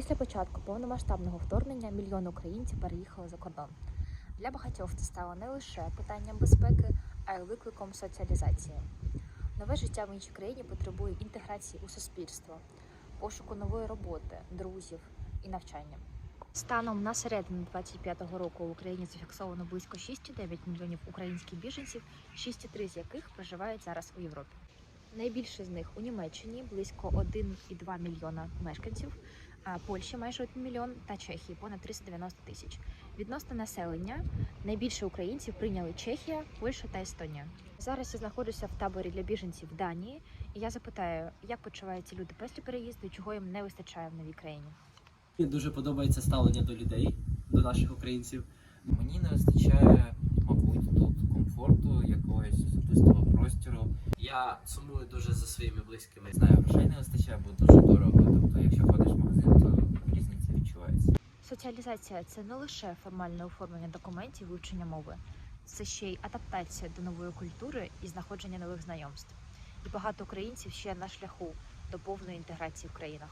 Після початку повномасштабного вторгнення мільйони українців переїхали за кордон. Для багатьох це стало не лише питанням безпеки, а й викликом соціалізації. Нове життя в іншій країні потребує інтеграції у суспільство, пошуку нової роботи, друзів і навчання. Станом на середину 25-го року в Україні зафіксовано близько 6,9 мільйонів українських біженців, 6,3 з яких проживають зараз у Європі. Найбільше з них у Німеччині близько 1,2 мільйона мешканців, Польщі майже 1 мільйон та Чехії понад 390 тисяч. Відносно населення найбільше українців прийняли Чехія, Польща та Естонія. Зараз я знаходжуся в таборі для біженців в Данії, і я запитаю, як почуваються люди після переїзду чого їм не вистачає в новій країні. Мені дуже подобається ставлення до людей, до наших українців. Мені не вистачає, Я сумую дуже за своїми близькими. Знаю, грошей не вистачає, бо дуже дорого. Тобто, якщо ходиш в магазин, то різниця відчувається. Соціалізація це не лише формальне оформлення документів, вивчення мови, це ще й адаптація до нової культури і знаходження нових знайомств. І багато українців ще на шляху до повної інтеграції в країнах.